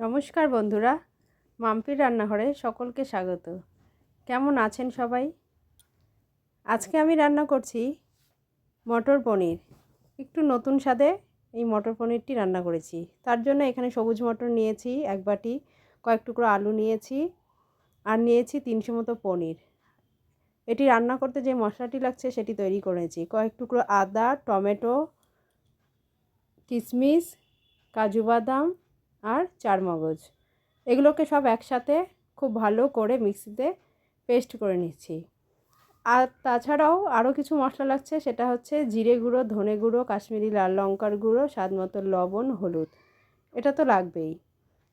নমস্কার বন্ধুরা, মাম্পির রান্নাঘরে সকলকে স্বাগত। কেমন আছেন সবাই? আজকে আমি রান্না করছি মটর পনির। একটু নতুন স্বাদে এই মটর পনিরটি রান্না করেছি। তার জন্য এখানে সবুজ মটর নিয়েছি, এক বাটি, কয়েক টুকরো আলু নিয়েছি, আর নিয়েছি তিনশো মতো পনির। এটি রান্না করতে যে মশলাটি লাগছে সেটি তৈরি করেছি। কয়েক টুকরো আদা, টমেটো, কিশমিশ, কাজু বাদাম আর চার মগজ। এগুলোকে সব একসাথে খুব ভালো করে মিক্সিতে পেস্ট করে নিচ্ছি। আর তাছাড়াও আরও কিছু মশলা লাগছে, সেটা হচ্ছে জিরে গুঁড়ো, ধনে গুঁড়ো, কাশ্মীরি লাল লঙ্কার গুঁড়ো, স্বাদ মতো লবণ, হলুদ। এটা তো লাগবেই।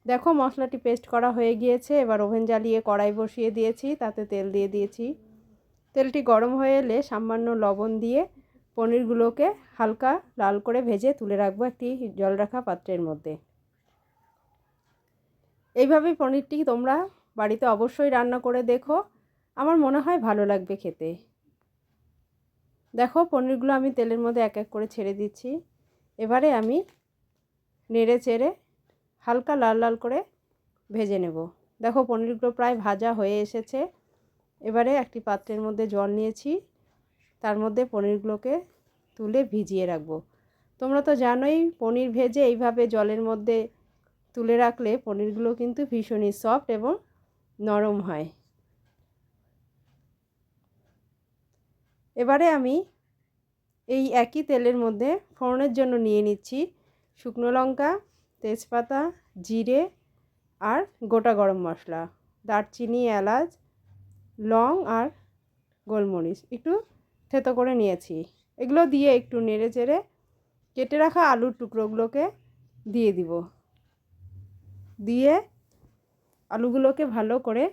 দেখো মশলাটি পেস্ট করা হয়ে গিয়েছে, এবার ওভেন জ্বালিয়ে কড়াই বসিয়ে দিয়েছি, তাতে তেল দিয়ে দিয়েছি। তেলটি গরম হয়ে এলে সামান্য লবণ দিয়ে পনিরগুলোকে হালকা লাল করে ভেজে তুলে রাখব একটি জল রাখা পাত্রের মধ্যে। এইভাবেই পনিরটি তোমরা বাড়িতে অবশ্যই রান্না করে দেখো। আমার মনে হয় ভালো লাগবে খেতে। দেখো, পনিরগুলো আমি তেলের মধ্যে এক এক করে ছেড়ে দিচ্ছি। এবারে আমি নেড়ে চেড়ে হালকা লাল লাল করে ভেজে নেব। দেখো, পনিরগুলো প্রায় ভাজা হয়ে এসেছে। এবারে একটি পাত্রের মধ্যে জল নিয়েছি। তার মধ্যে পনিরগুলোকে তুলে ভিজিয়ে রাখব। তোমরা তো জানোই, পনির ভেজে এইভাবে জলের মধ্যে তুলে রাখলে পনিরগুলো কিন্তু ভীষণই সফট এবং নরম হয়। এবারে আমি এই একই তেলের মধ্যে ফোড়নের জন্য নিয়ে নিচ্ছি শুকনো লঙ্কা, তেজপাতা, জিরে আর গোটা গরম মশলা, দারচিনি, এলাচ, লং আর গোলমরিচ। একটু থেতো করে নিয়েছি। এগুলো দিয়ে একটু নেড়ে চেড়ে কেটে রাখা আলুর টুকরোগুলোকে দিয়ে দিব। দিয়ে আলুগুলোকে ভালো করে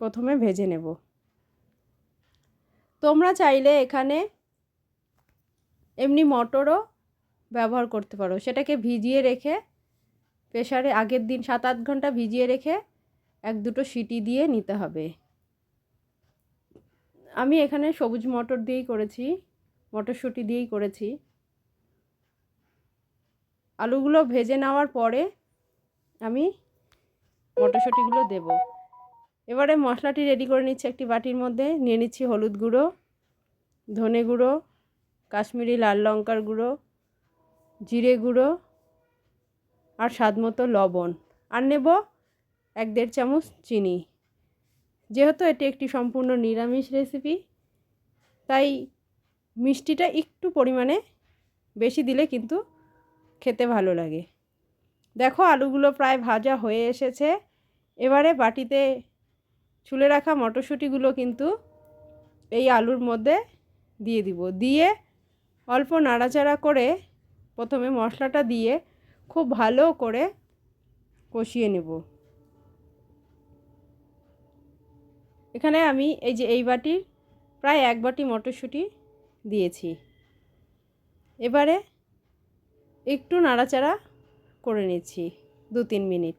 প্রথমে ভেজে নেব। তোমরা চাইলে এখানে এমনি মটরও ব্যবহার করতে পারো। সেটাকে ভিজিয়ে রেখে প্রেশারে আগের দিন সাত আট ঘণ্টা ভিজিয়ে রেখে এক দুটো সিটি দিয়ে নিতে হবে। আমি এখানে সবুজ মটর দিয়েই করেছি, মটরশুঁটি দিয়েই করেছি। আলুগুলো ভেজে নেওয়ার পরে আমি মটরশুঁটিগুলো দেব। এবারে মশলাটি রেডি করে নিচ্ছি একটি বাটির মধ্যে। নিয়ে নিচ্ছি হলুদ গুঁড়ো, ধনে গুঁড়ো, কাশ্মীরি লাল লঙ্কার গুঁড়ো, জিরে গুঁড়ো আর স্বাদ মতো লবণ। আর নেব এক দেড় চামচ চিনি। যেহেতু এটি একটি সম্পূর্ণ নিরামিষ রেসিপি তাই মিষ্টিটা একটু পরিমাণে বেশি দিলে কিন্তু খেতে ভালো লাগে। দেখো আলুগুলো প্রায় ভাজা হয়ে এসেছে। এবারে বাটিতে ছুলে রাখা মটরশুঁটিগুলো কিন্তু এই আলুর মধ্যে দিয়ে দিব। দিয়ে অল্প নাড়াচাড়া করে প্রথমে মশলাটা দিয়ে খুব ভালো করে কষিয়ে নেব। এখানে আমি এই যে এই বাটির প্রায় এক বাটি মটরশুঁটি দিয়েছি। এবারে একটু নাড়াচাড়া করে নিচ্ছি দু তিন মিনিট।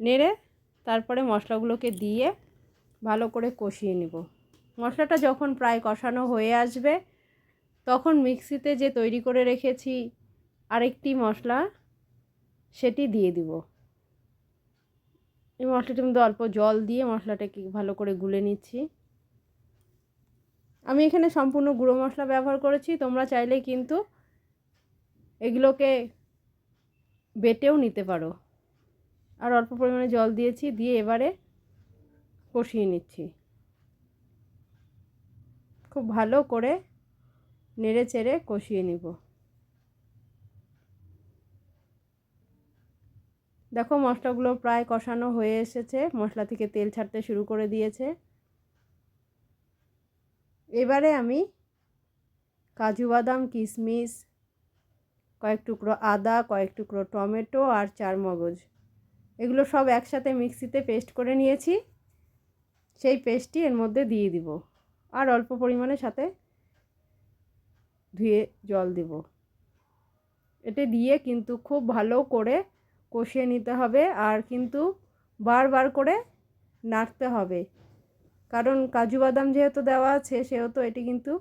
নেড়ে তারপরে মশলাগুলোকে দিয়ে ভালো করে কষিয়ে নেব। মশলাটা যখন প্রায় কষানো হয়ে আসবে, তখন মিক্সিতে যে তৈরি করে রেখেছি আরেকটি মশলা, সেটি দিয়ে দিব। এই মশলাটির মধ্যে অল্প জল দিয়ে মশলাটাকে ভালো করে গুলে নিচ্ছি। আমি এখানে সম্পূর্ণ গুঁড়ো মশলা ব্যবহার করেছি, তোমরা চাইলে কিন্তু এগুলোকে বেটেও নিতে পারো। আর অল্প পরিমাণে জল দিয়েছি, দিয়ে এবারে কষিয়ে নিচ্ছি। খুব ভালো করে নেড়ে চেড়ে কষিয়ে নিব। দেখো মশলাগুলো প্রায় কষানো হয়ে এসেছে, মশলা থেকে তেল ছাড়তে শুরু করে দিয়েছে। এবারে আমি কাজু বাদাম, কিশমিশ কয়েক টুকরো আদা, কয়েক টুকরো টমেটো আর চার মগজ। এগুলো সব একসাথে মিক্সিতে পেস্ট করে নিয়েছি। সেই পেস্টটি এর মধ্যে দিয়ে দিব আর অল্প পরিমাণে সাথে ধুয়ে জল দিব। এতে দিয়ে কিন্তু খুব ভালো করে কষিয়ে নিতে হবে আর কিন্তু বারবার করে নাড়তে হবে। কারণ কাজু বাদাম যেহেতু দেওয়া আছে, সেহেতু এটি কিন্তু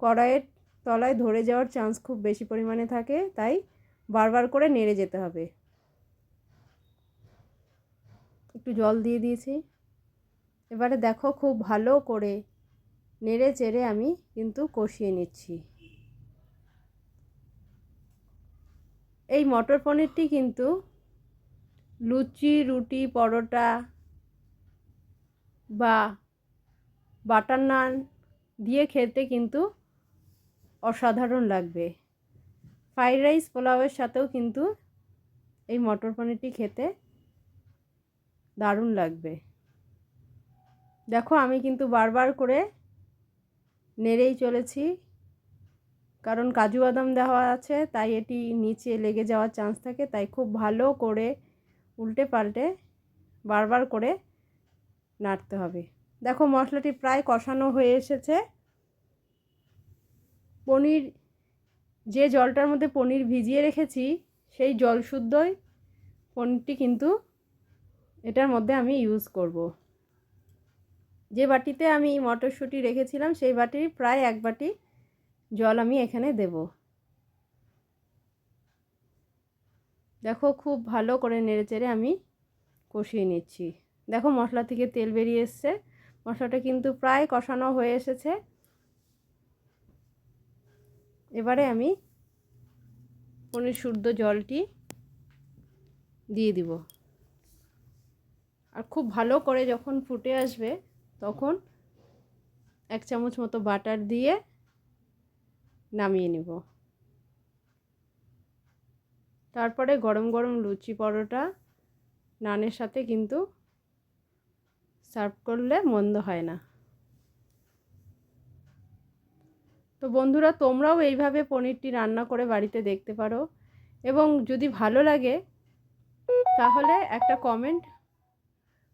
কড়াইয়ের তলায় ধরে যাওয়ার চান্স খুব বেশি পরিমাণে থাকে, তাই বারবার করে নেড়ে যেতে হবে। একটু জল দিয়ে দিয়েছি। এবারে দেখো খুব ভালো করে নেড়ে চেড়ে আমি কিন্তু কষিয়ে নিচ্ছি। এই মটর পনিরটি কিন্তু লুচি, রুটি, পরোটা বা বাটার নান দিয়ে খেতে কিন্তু অসাধারণ লাগবে। ফ্রাইড রাইস পোলাওয়ের সাথেও কিন্তু এই মটর পনিরটি খেতে দারুণ লাগবে। দেখো, আমি কিন্তু বারবার করে নেড়েই চলেছি, কারণ কাজু বাদাম দেওয়া আছে, তাই এটি নিচে লেগে যাওয়ার চান্স থাকে, তাই খুব ভালো করে উল্টে পাল্টে বারবার করে নাড়তে হবে। দেখো, মশলাটি প্রায় কষানো হয়ে এসেছে। পনির, যে জলটার মধ্যে পনির ভিজিয়ে রেখেছি, সেই জল শুদ্ধই পনিরটি কিন্তু এটার মধ্যে আমি ইউজ করব। যে বাটিতে আমি মটরশুঁটি রেখেছিলাম, সেই বাটির প্রায় এক বাটি জল আমি এখানে দেব। দেখো, খুব ভালো করে নেড়ে চেড়ে আমি কষিয়ে নিচ্ছি। দেখো, মশলা থেকে তেল বেরিয়ে এসছে। মশলাটা কিন্তু প্রায় কষানো হয়ে এসেছে। এবারে আমি পনির শুদ্ধ জলটি দিয়ে দিব। আর খুব ভালো করে যখন ফুটে আসবে, তখন এক চামচ মতো বাটার দিয়ে নামিয়ে নেব। তারপরে গরম গরম লুচি পরোটা নানের সাথে কিন্তু সার্ভ করলে মন্দ হয় না। তো বন্ধুরা, তোমরাও এইভাবে পনিরটি রান্না করে বাড়িতে দেখতে পারো। এবং যদি ভালো লাগে, তাহলে একটা কমেন্ট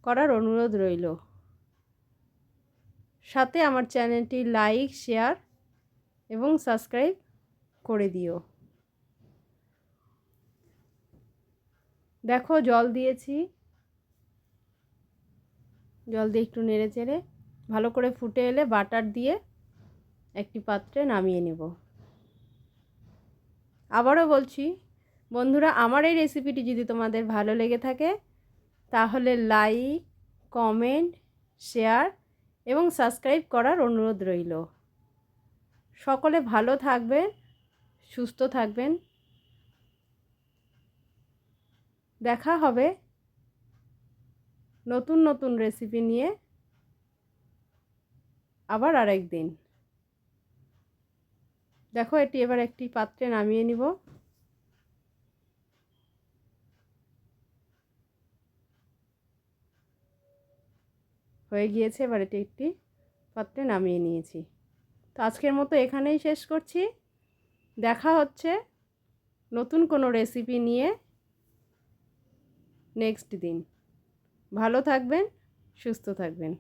করার অনুরোধ রইল। সাথে আমার চ্যানেলটি লাইক শেয়ার এবং সাবস্ক্রাইব করে দিও। দেখো, জল দিয়েছি। জল দিয়ে একটু নেড়ে চেড়ে ভালো করে ফুটে এলে বাটার দিয়ে একটি পাত্রে নামিয়ে নেব। আবারও বলছি, বন্ধুরা, আমার এই রেসিপিটি যদি তোমাদের ভালো লেগে থাকে, তাহলে লাইক, কমেন্ট, শেয়ার এবং সাবস্ক্রাইব করার অনুরোধ রইল। সকলে ভালো থাকবেন, সুস্থ থাকবেন। দেখা হবে নতুন নতুন রেসিপি নিয়ে আবার আরেক দিন দেখো এটি এবার একটি পাত্রে নামিয়ে নিব। হয়ে গিয়েছে, এবার এটি একটি পাত্রে নামিয়ে নিয়েছি। তো আজকের মতো এখানেই শেষ করছি। দেখা হচ্ছে নতুন কোনো রেসিপি নিয়ে নেক্সট দিন। ভালো থাকবেন, সুস্থ থাকবেন।